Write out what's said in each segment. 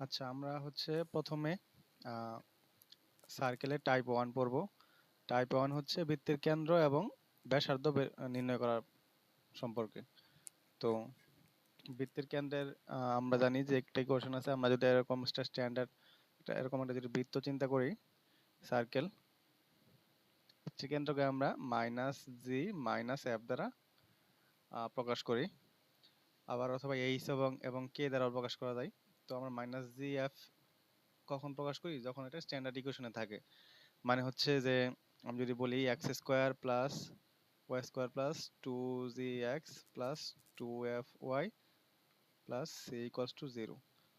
আচ্ছা আমরা হচ্ছে প্রথমে সার্কেলের টাইপ ওয়ান পড়ব। টাইপ ওয়ান হচ্ছে বৃত্তের কেন্দ্র এবং ব্যাসার্ধ নির্ণয় করার সম্পর্কে। তো বৃত্তের কেন্দ্রের আমরা জানি যে একটাই ইকুয়েশন আছে, আমরা যদি এরকম স্ট্যান্ডার্ড এরকম একটা যদি বৃত্ত চিন্তা করি সার্কেল কেন্দ্রকে আমরা মাইনাস জি মাইনাস এফ দ্বারা প্রকাশ করি। আবার অথবা এইচ এবং এবং কে দ্বারা প্রকাশ করা যায়। তো আমরা মাইনাস জি এফ কখন প্রকাশ করি? যখন এটা স্ট্যান্ডার্ড ইকুয়েশনে থাকে। মানে হচ্ছে যে, আমি যদি বলি X square plus Y square plus two G X plus two F Y plus C equals to zero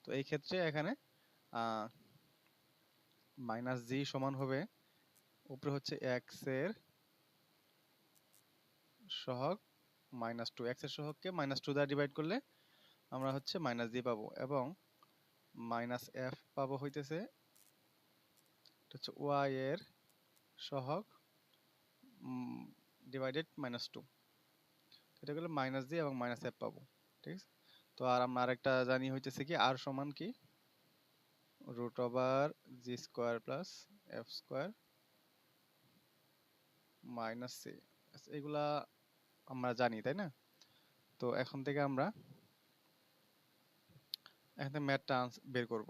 তো এই ক্ষেত্রে এখানে মাইনাস জি সমান হবে উপরে হচ্ছে এক্সের সহগ মাইনাস টু এক্সের সহগকে মাইনাস টু দ্বারা ডিভাইড করলে আমরা হচ্ছে মাইনাস জি পাবো। এবং মাইনাস এফ পাবো হইতেছে, এটা হচ্ছে ওয়াই এর সহগ ডিভাইডেড মাইনাস টু এটা করলে মাইনাস জি এবং মাইনাস এফ পাবো, ঠিক আছে? তো আর আমরা আরেকটা জানি হইতেছে কি আর সমান কি? Root over G square plus F square minus C এগুলা আমরা জানি, তাই না? তো এখন থেকে আমরা এখন ম্যাথটা বের করব।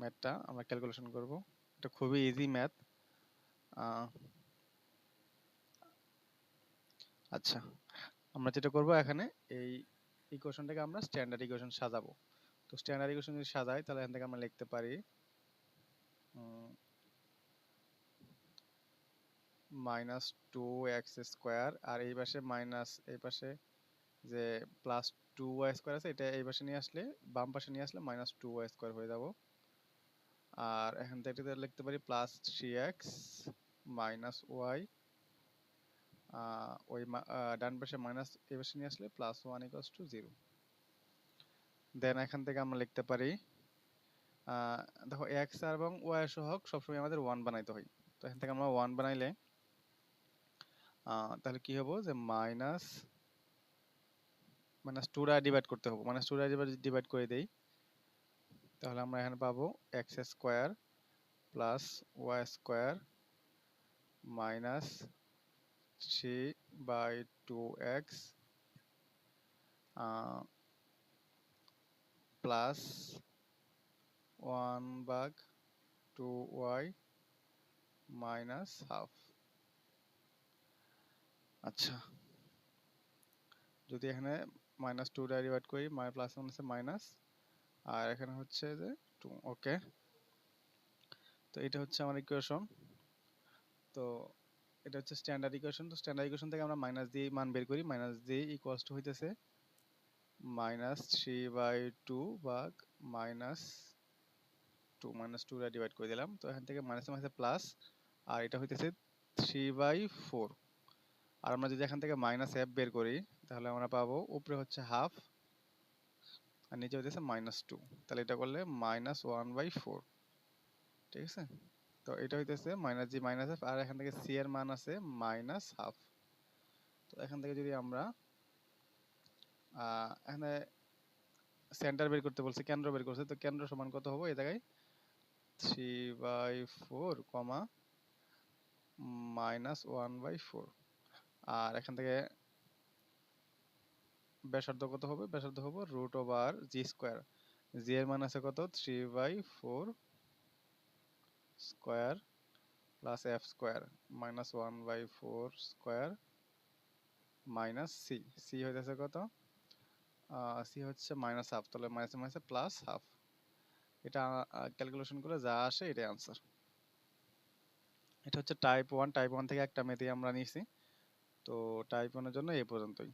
ম্যাথটা আমরা ক্যালকুলেশন করব। এটা খুবই ইজি ম্যাথ আচ্ছা আমরা যেটা করব এখানে, এই ইকুয়েশনটাকে আমরা স্ট্যান্ডার্ড ইকুয়েশন সাজাবো। তো স্ট্যান্ডার্ড ইকুয়েশন যদি সাজাই, তাহলে এখান থেকে আমরা লিখতে পারি মাইনাস টু এক্স স্কোয়ার আর এই পাশে মাইনাস এই পাশে যে প্লাস টু ওয়াই স্কোয়ার আছে, এটা এই পাশে নিয়ে আসলে, বাম পাশে নিয়ে আসলে মাইনাস টু ওয়াই স্কোয়ার হয়ে যাব। আর এখান থেকে লিখতে পারি plus three X minus Y ওই ডান পাশে মাইনাস এই পাশে নিয়ে আসলে plus one equals to zero then এখান থেকে আমরা লিখতে পারি দেখো এক্স আর এবং ওয়াই সহগ সবসময় আমাদের ওয়ান বানাইতে হয়। তো এখান থেকে আমরা ওয়ান বানাইলে তাহলে কি হব যে মাইনাস মাইনাস টু ডিভাইড করতে হবে। মাইনাস টু দ্বারা ডিভাইড করে দেই। তাহলে আমরা এখানে পাবো x square plus y square minus three by two x plus one bug two y minus half আচ্ছা যদি এখানে মাইনাস টু দ্বারা ডিভাইড করি প্লাস আছে মাইনাস আর এখানে হচ্ছে যে টু ওকে তো এটা হচ্ছে আমার ইকুয়েশন তো এটা হচ্ছে স্ট্যান্ডার্ড ইকুয়েশন তো স্ট্যান্ডার্ড ইকুয়েশন থেকে আমরা মাইনাস দিয়ে মান বের করি মাইনাস দিয়ে ইকুয়ালস টু হইতেছে মাইনাস থ্রি বাই টু ভাগ মাইনাস টু মাইনাস টু দ্বারা ডিভাইড করে দিলাম, তো এখান থেকে মাইনাস মাইনাসে প্লাস আর এটা হইতেছে থ্রি বাই ফোর আর আমরা যদি এখান থেকে মাইনাস এফ বের করি, তাহলে আমরা পাবো উপরে হচ্ছে হাফ আর নিচে হইতেছে মাইনাস টু তাহলে এটা করলে মাইনাস ওয়ান বাই ফোর ঠিক আছে? তো এটা হইতেছে মাইনাস জি মাইনাস এফ আর এখান থেকে সি এর মান আছে মাইনাস হাফ তো এখান থেকে যদি আমরা এখানে সেন্টার বের করতে বলছে, কেন্দ্র বের করছে, তো কেন্দ্র সমান কত হবে? এই জায়গায় three by four comma minus one by four আর এখান থেকে ব্যাসার্ধ কত হবে? ব্যাসার্ধ হবে root over g square g এর মান আছে কত? Three by four square plus f square minus one by four square minus c c হইতেছে কত? সি হচ্ছে মাইনাস হাফ তাহলে মাইনাস মাইনাসে প্লাস হাফ এটা ক্যালকুলেশন করে যা আসে এটাই আনসার এটা হচ্ছে টাইপ ওয়ান টাইপ ওয়ান থেকে একটা মেথি আমরা নিয়েছি। তো টাইপ ওয়ানের জন্য এই পর্যন্তই।